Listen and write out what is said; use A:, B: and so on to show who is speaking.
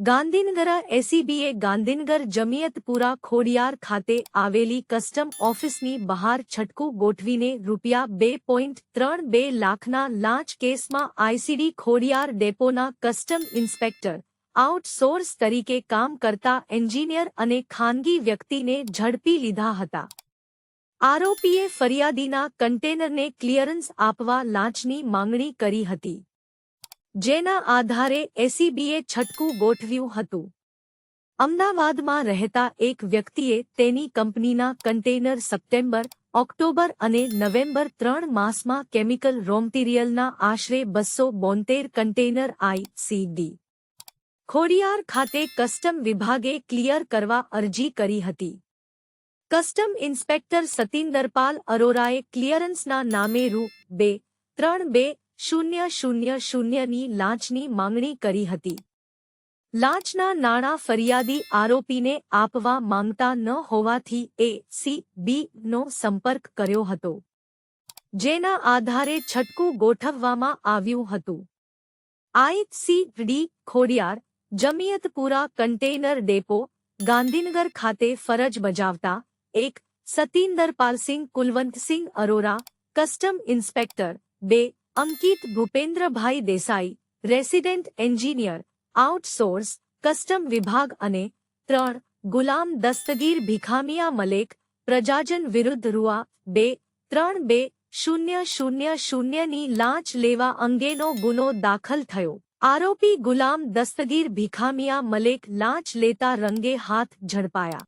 A: ગાંધીનગર એસીબીએ ગાંધીનગર જમિયતપુરા ખોડિયાર ખાતે આવેલી કસ્ટમ ઓફિસની બહાર છટકું ગોઠવીને રૂપિયા બે પોઈન્ટ ત્રણ બે લાખના લાંચ કેસમાં આઈસીડી ખોડિયાર ડેપોના કસ્ટમ ઇન્સ્પેક્ટર, આઉટસોર્સ તરીકે કામ કરતા એન્જિનિયર અને ખાનગી વ્યક્તિને ઝડપી લીધા હતા. આરોપીએ ફરિયાદીના કન્ટેનરને ક્લિયરન્સ આપવા લાંચની માંગણી કરી હતી. જેના આધારે એસીબીએ છટકું ગોઠવ્યું હતું. અમદાવાદમાં રહેતા એક વ્યક્તિએ તેની કંપનીના કન્ટેનર સપ્ટેમ્બર, ઓક્ટોબર અને નવેમ્બર ત્રણ માસમાં કેમિકલ રોમટીરિયલના આશરે બસો બોતેર કન્ટેનર આઈસીડી ખોડિયાર ખાતે કસ્ટમ વિભાગે ક્લિયર કરવા અરજી કરી હતી. કસ્ટમ ઇન્સ્પેક્ટર સતીન્દરપાલ અરોરાએ ક્લિયરન્સના નામે રૂ બે, ત્રણ બે શૂન્ય શૂન્ય શૂન્યની લાંચની માંગણી કરી હતી. લાંચના નાણાં ફરિયાદી આરોપીને આપવા માંગતા ન હોવાથી એ સી નો સંપર્ક કર્યો હતો, જેના આધારે છટકું ગોઠવવામાં આવ્યું હતું. ICD Khodiyar, Jamiyatpura container depot, Gandhinagar ખાતે ફરજ બજાવતા એક સતીન્દરપાલસિંહ કુલવંતસિંહ અરોરા, કસ્ટમ ઇન્સ્પેક્ટર બે Ankit Bhupendrabhai Desai, resident engineer, outsource, custom વિભાગ અને ત્રણ, ગુલામ દસ્તગીર ભીખામિયા મલેક, પ્રજાજન વિરુદ્ધ રૂઆ, બે, ત્રણ બે, શૂન્ય શૂન્ય શૂન્યની લાંચ લેવા અંગેનો ગુનો દાખલ થયો. આરોપી ગુલામ દસ્તગીર ભીખામિયા મલેક લાંચ લેતા રંગે હાથ ઝડપાયા.